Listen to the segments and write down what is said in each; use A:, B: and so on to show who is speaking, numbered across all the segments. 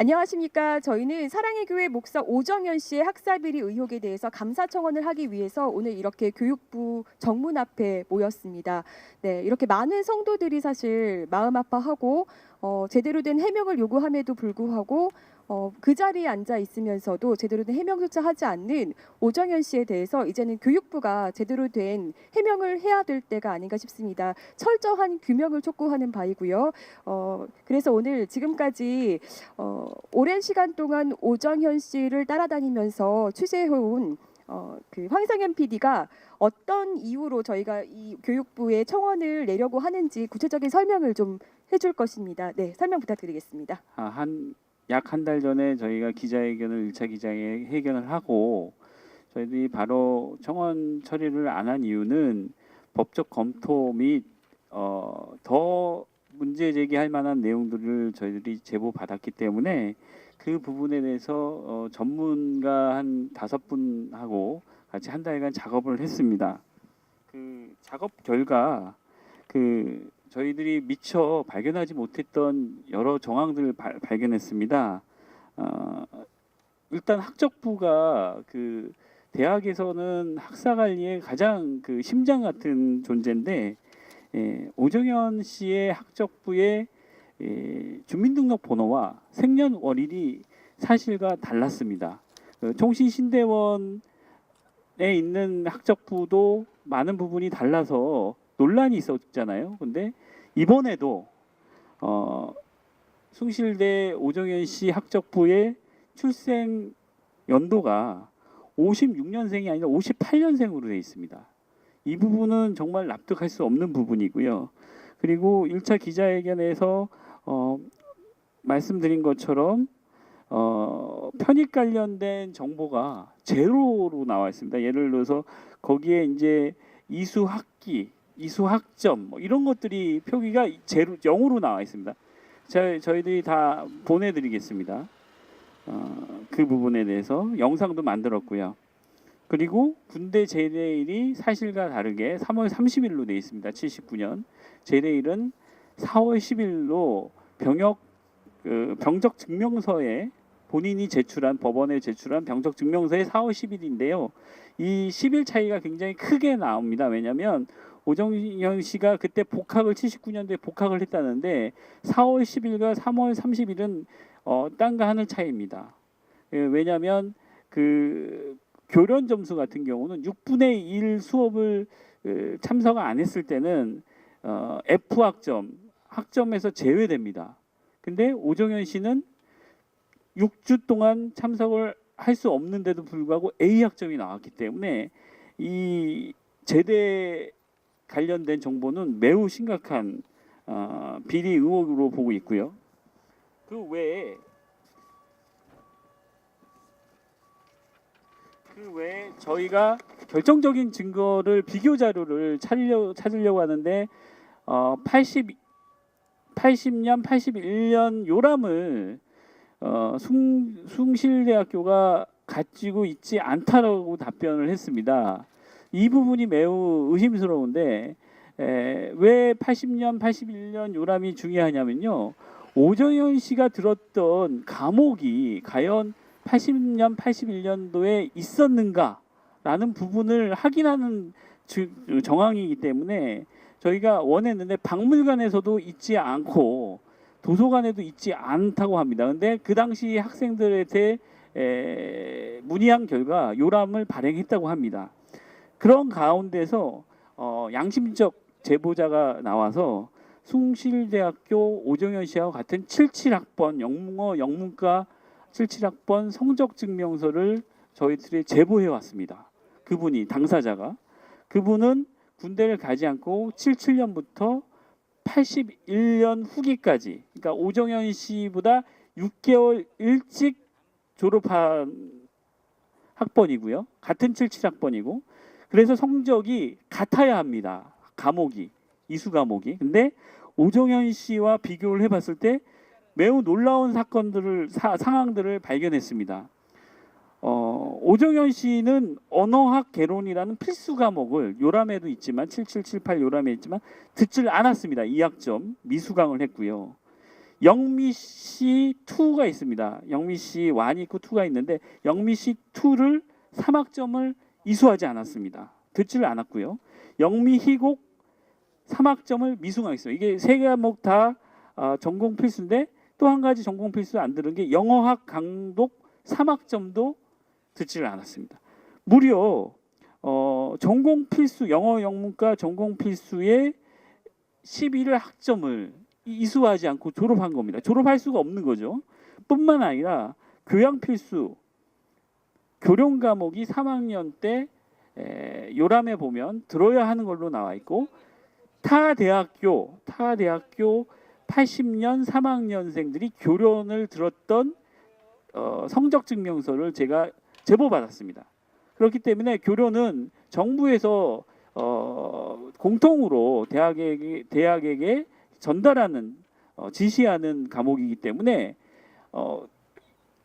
A: 안녕하십니까. 저희는 사랑의 교회 목사 오정현 씨의 학사비리 의혹에 대해서 감사 청원을 하기 위해서 오늘 이렇게 교육부 정문 앞에 모였습니다. 네, 이렇게 많은 성도들이 사실 마음 아파하고 어, 제대로 된 해명을 요구함에도 불구하고 어, 그 자리에 앉아 있으면서도 제대로 된 해명조차 하지 않는 오정현 씨에 대해서 이제는 교육부가 제대로 된 해명을 해야 될 때가 아닌가 싶습니다. 철저한 규명을 촉구하는 바이고요. 어, 그래서 오늘 지금까지 어, 오랜 시간 동안 오정현 씨를 따라다니면서 취재해온 어, 그 황상현 PD가 어떤 이유로 저희가 이 교육부에 청원을 내려고 하는지 구체적인 설명을 좀 해줄 것입니다. 네, 설명 부탁드리겠습니다.
B: 아, 한 약 한 달 전에 저희가 기자회견을 1차 기자회견을 하고 저희들이 바로 청원 처리를 안 한 이유는 법적 검토 및 어, 더 문제 제기할 만한 내용들을 저희들이 제보 받았기 때문에 그 부분에 대해서 어, 전문가 한 다섯 분하고 같이 한 달간 작업을 했습니다. 그 작업 결과 그 저희들이 미처 발견하지 못했던 여러 정황들을 발, 발견했습니다. 어, 일단 학적부가 그 대학에서는 학사 관리의 가장 그 심장 같은 존재인데 예, 오정현 씨의 학적부의 예, 주민등록 번호와 생년월일이 사실과 달랐습니다. 그 총신신대원에 있는 학적부도 많은 부분이 달라서 논란이 있었잖아요. 근데 이번에도 어, 숭실대 오정현 씨 학적부의 출생 연도가 56년생이 아니라 58년생으로 되어 있습니다. 이 부분은 정말 납득할 수 없는 부분이고요. 그리고 1차 기자회견에서 어, 말씀드린 것처럼 어, 편입 관련된 정보가 제로로 나와 있습니다. 예를 들어서 거기에 이제 이수 학기, 이수 학점 뭐 이런 것들이 표기가 제로 0으로 나와 있습니다. 저, 저희들이 다 보내드리겠습니다. 어, 그 부분에 대해서 영상도 만들었고요. 그리고 군대 제대일이 사실과 다르게 3월 30일로 돼 있습니다. 79년 제대일은 4월 10일로 병역 그 병적 증명서에 본인이 제출한 법원에 제출한 병적 증명서에 4월 10일인데요. 이 10일 차이가 굉장히 크게 나옵니다. 왜냐하면 오정현 씨가 그때 복학을 79년도에 복학을 했다는데 4월 10일과 3월 30일은 어, 땅과 하늘 차이입니다. 예, 왜냐하면 그 교련 점수 같은 경우는 6분의 1 수업을 그, 참석 안 했을 때는 어, F 학점 학점에서 제외됩니다. 근데 오정현 씨는 6주 동안 참석을 할 수 없는데도 불구하고 A 학점이 나왔기 때문에 이 제대 관련된 정보는 매우 심각한 어, 비리 의혹으로 보고 있고요. 그 외에 그 외에 저희가 결정적인 증거를 비교 자료를 찾으려, 찾으려고 하는데 어, 80 80년 81년 요람을 어, 숭, 숭실대학교가 가지고 있지 않다라고 답변을 했습니다. 이 부분이 매우 의심스러운데 에, 왜 80년, 81년 요람이 중요하냐면요. 오정현 씨가 들었던 감옥이 과연 80년, 81년도에 있었는가라는 부분을 확인하는 주, 정황이기 때문에 저희가 원했는데 박물관에서도 있지 않고 도서관에도 있지 않다고 합니다. 근데 그 당시 학생들한테 에, 문의한 결과 요람을 발행했다고 합니다. 그런 가운데서 어, 양심적 제보자가 나와서 숭실대학교 오정현 씨와 같은 77학번 영문어 영문과 77학번 성적 증명서를 저희들이 제보해 왔습니다. 그분이 당사자가 그분은 군대를 가지 않고 77년부터 81년 후기까지 그러니까 오정현 씨보다 6개월 일찍 졸업한 학번이고요. 같은 77학번이고 그래서 성적이 같아야 합니다. 과목이 이수 과목이. 근데 오정현 씨와 비교를 해봤을 때 매우 놀라운 사건들을 사, 상황들을 발견했습니다. 어, 오정현 씨는 언어학 개론이라는 필수 과목을 요람에도 있지만 7778 요람에 있지만 듣질 않았습니다. 2학점 미수강을 했고요. 영미 씨 2가 있습니다. 영미 씨 1이 있고 2가 있는데 영미 씨 2를 3학점을 이수하지 않았습니다. 듣지를 않았고요. 영미 희곡 3학점을 미수강했어요. 이게 세 과목 다 아, 전공 필수인데 또 한 가지 전공 필수 안 들은 게 영어학 강독 3학점도 듣지를 않았습니다. 무려 어, 전공 필수 영어 영문과 전공 필수의 11을 학점을 이수하지 않고 졸업한 겁니다. 졸업할 수가 없는 거죠. 뿐만 아니라 교양 필수 교련 과목이 3학년 때 에, 요람에 보면 들어야 하는 걸로 나와 있고 타 대학교 타 대학교 80년 3학년생들이 교련을 들었던 어, 성적 증명서를 제가 제보 받았습니다. 그렇기 때문에 교련은 정부에서 어, 공통으로 대학에게 대학에게 전달하는 어, 지시하는 과목이기 때문에 어,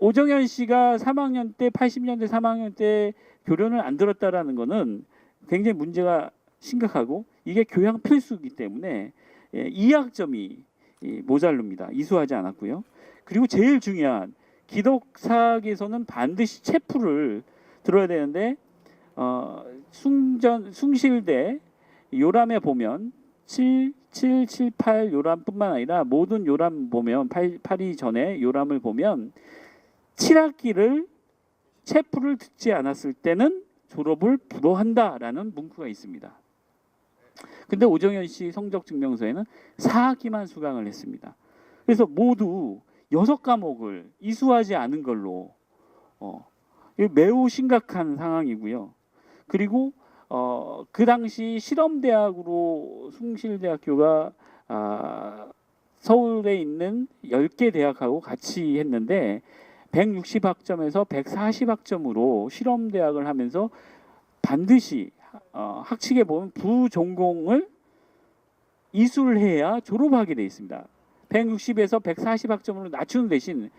B: 오정현 씨가 3학년 때 80년대 3학년 때 교련을 안 들었다라는 거는 굉장히 문제가 심각하고 이게 교양 필수이기 때문에 예, 2학점이 이, 모자릅니다. 이수하지 않았고요. 그리고 제일 중요한 기독사학에서는 반드시 체프를 들어야 되는데 어, 숭전 숭실대 요람에 보면 7 7 7 8 요람뿐만 아니라 모든 요람 보면 8 8이 전에 요람을 보면 7학기를 체프를 듣지 않았을 때는 졸업을 불허한다라는 문구가 있습니다. 근데 오정현 씨 성적 증명서에는 4학기만 수강을 했습니다. 그래서 모두 여섯 과목을 이수하지 않은 걸로 어, 매우 심각한 상황이고요. 그리고 어, 그 당시 실험대학으로 숭실대학교가 아, 서울에 있는 10개 대학하고 같이 했는데 160학점에서 140학점으로 실험 대학을 하면서 반드시 어, 학칙에 보면 부전공을 이수를 해야 졸업하게 돼 있습니다. 160에서 140학점으로 낮추는 대신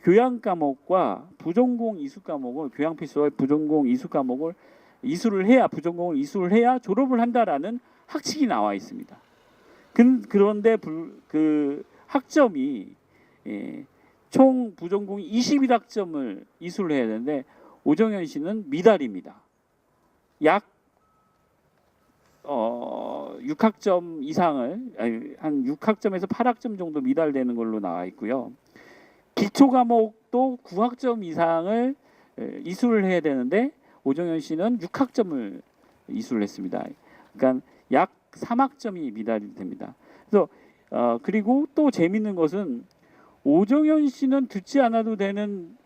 B: 교양 과목과 부전공 이수 과목을 교양 필수와 부전공 이수 과목을 이수를 해야 부전공을 이수를 해야 졸업을 한다라는 학칙이 나와 있습니다. 근, 그런데 불, 그 학점이 예, 총 부전공이 21학점을 이수를 해야 되는데 오정현 씨는 미달입니다. 약 어, 6학점 이상을 아니, 한 6학점에서 8학점 정도 미달되는 걸로 나와 있고요. 기초 과목도 9학점 이상을 에, 이수를 해야 되는데 오정현 씨는 6학점을 이수를 했습니다. 그러니까 약 3학점이 미달이 됩니다. 그래서 어, 그리고 또 재밌는 것은 오정현 씨는 듣지 않아도 되는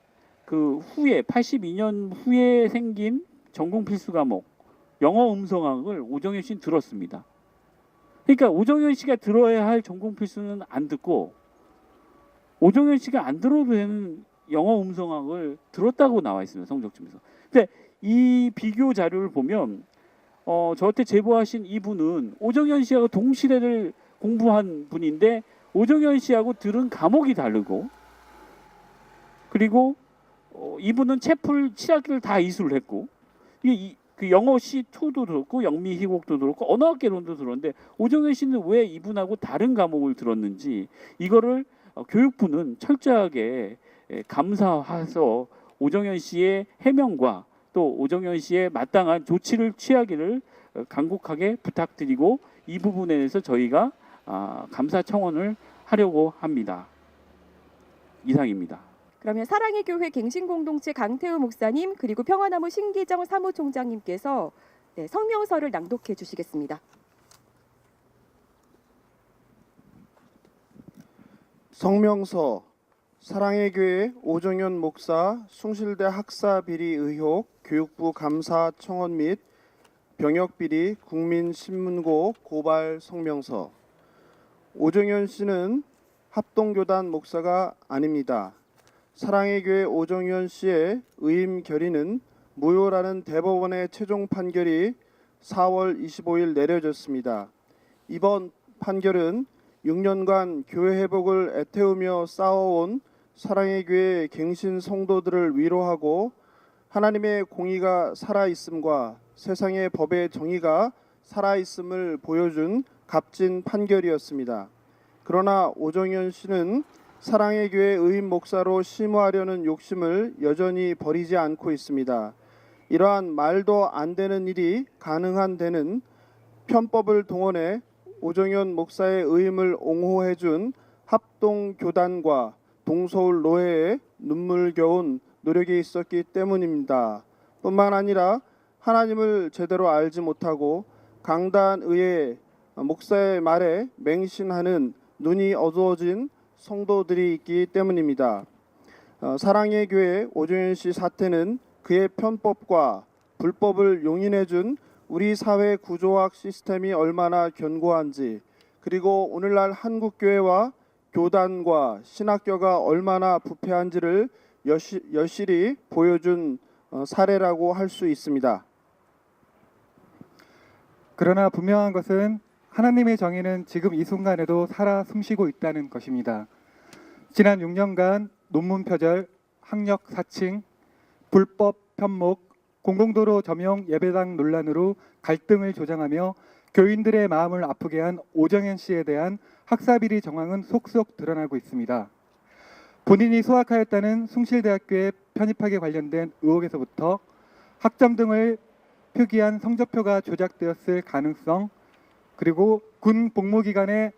B: 그 후에 82년 후에 생긴 전공 필수 과목 영어 음성학을 오정현 씨는 들었습니다. 그러니까 오정현 씨가 들어야 할 전공 필수는 안 듣고 오정현 씨가 안 들어도 되는 영어 음성학을 들었다고 나와 있습니다. 성적점에서. 근데 이 비교 자료를 보면 어, 저한테 제보하신 이분은 오정현 씨하고 동시대를 공부한 분인데 오정현 씨하고 들은 과목이 다르고 그리고 어, 이분은 채플 7학기를 다 이수를 했고 이게 이, 그 영어 C2도 들었고 영미 희곡도 들었고 언어학개론도 들었는데 오정현 씨는 왜 이분하고 다른 과목을 들었는지 이거를 어, 교육부는 철저하게 에, 감사해서 오정현 씨의 해명과 또 오정현 씨의 마땅한 조치를 취하기를 어, 간곡하게 부탁드리고 이 부분에 대해서 저희가 아, 감사 청원을 하려고 합니다. 이상입니다.
A: 그러면 사랑의 교회 갱신 공동체 강태우 목사님 그리고 평화나무 신기정 사무총장님께서 네, 성명서를 낭독해 주시겠습니다.
C: 성명서 사랑의 교회 오정현 목사 숭실대 학사 비리 의혹 교육부 감사 청원 및 병역 비리 국민신문고 고발 성명서 오정현 씨는 합동교단 목사가 아닙니다. 사랑의 교회 오정현 씨의 의임 결의는 무효라는 대법원의 최종 판결이 4월 25일 내려졌습니다. 이번 판결은 6년간 교회 회복을 애태우며 싸워온 사랑의 교회 갱신 성도들을 위로하고 하나님의 공의가 살아 있음과 세상의 법의 정의가 살아 있음을 보여준 값진 판결이었습니다. 그러나 오정현 씨는 사랑의 교회 의인 목사로 심호하려는 욕심을 여전히 버리지 않고 있습니다. 이러한 말도 안 되는 일이 가능한 데는 편법을 동원해 오정현 목사의 의임을 옹호해 준 합동 교단과 동서울 노회의 눈물겨운 노력이 있었기 때문입니다. 뿐만 아니라 하나님을 제대로 알지 못하고 강단 의회 목사의 말에 맹신하는 눈이 어두워진 성도들이 있기 때문입니다. 어, 사랑의 교회 오정현 씨 사태는 그의 편법과 불법을 용인해 준 우리 사회 구조학 시스템이 얼마나 견고한지 그리고 오늘날 한국 교회와 교단과 신학교가 얼마나 부패한지를 여시, 여실히 보여준 어, 사례라고 할 수 있습니다.
D: 그러나 분명한 것은 하나님의 정의는 지금 이 순간에도 살아 숨쉬고 있다는 것입니다. 지난 6년간 논문 표절, 학력 사칭, 불법 편목, 공공도로 점용 예배당 논란으로 갈등을 조장하며 교인들의 마음을 아프게 한 오정현 씨에 대한 학사비리 정황은 속속 드러나고 있습니다. 본인이 수학하였다는 숭실대학교에 편입하게 관련된 의혹에서부터 학점 등을 표기한 성적표가 조작되었을 가능성 그리고 군 복무 기간에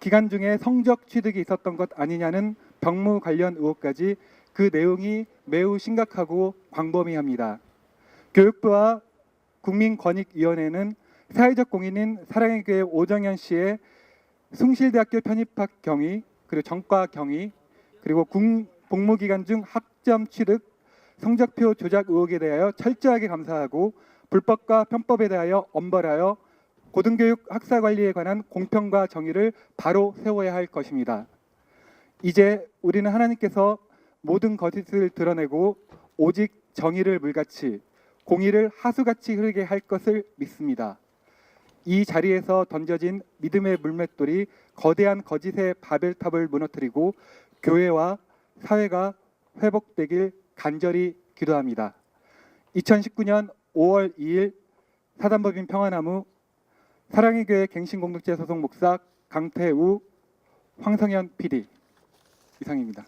D: 기간 중에 성적 취득이 있었던 것 아니냐는 병무 관련 의혹까지 그 내용이 매우 심각하고 광범위합니다. 교육부와 국민권익위원회는 사회적 공인인 사랑의 교회 오정현 씨의 숭실대학교 편입학 경위 그리고 전과 경위 그리고 군 복무 기간 중 학점 취득 성적표 조작 의혹에 대하여 철저하게 감사하고 불법과 편법에 대하여 엄벌하여 고등교육 학사 관리에 관한 공평과 정의를 바로 세워야 할 것입니다. 이제 우리는 하나님께서 모든 거짓을 드러내고 오직 정의를 물같이 공의를 하수같이 흐르게 할 것을 믿습니다. 이 자리에서 던져진 믿음의 물맷돌이 거대한 거짓의 바벨탑을 무너뜨리고 교회와 사회가 회복되길 간절히 기도합니다. 2019년 5월 2일 사단법인 평화나무 사랑의 교회 갱신공동체 소속 목사 강태우 황성현 PD 이상입니다.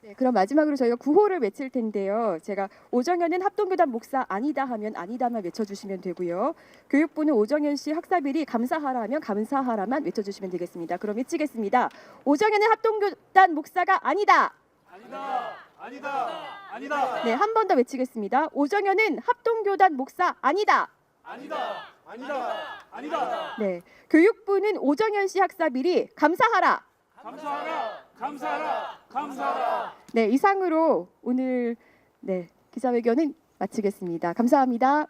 A: 네, 그럼 마지막으로 저희가 구호를 외칠 텐데요. 제가 오정현은 합동교단 목사 아니다 하면 아니다만 외쳐주시면 되고요. 교육부는 오정현 씨 학사비리 감사하라 하면 감사하라만 외쳐주시면 되겠습니다. 그럼 외치겠습니다. 오정현은 합동교단 목사가 아니다.
E: 아니다. 아니다.
A: 네, 한 번 더 외치겠습니다. 오정현은 합동교단 목사 아니다.
E: 아니다. 아니다. 아니다.
A: 네, 교육부는 오정현 씨 학사 비리 감사하라.
E: 감사하라. 감사하라. 감사하라.
A: 네, 이상으로 오늘 네 기자회견은 마치겠습니다. 감사합니다.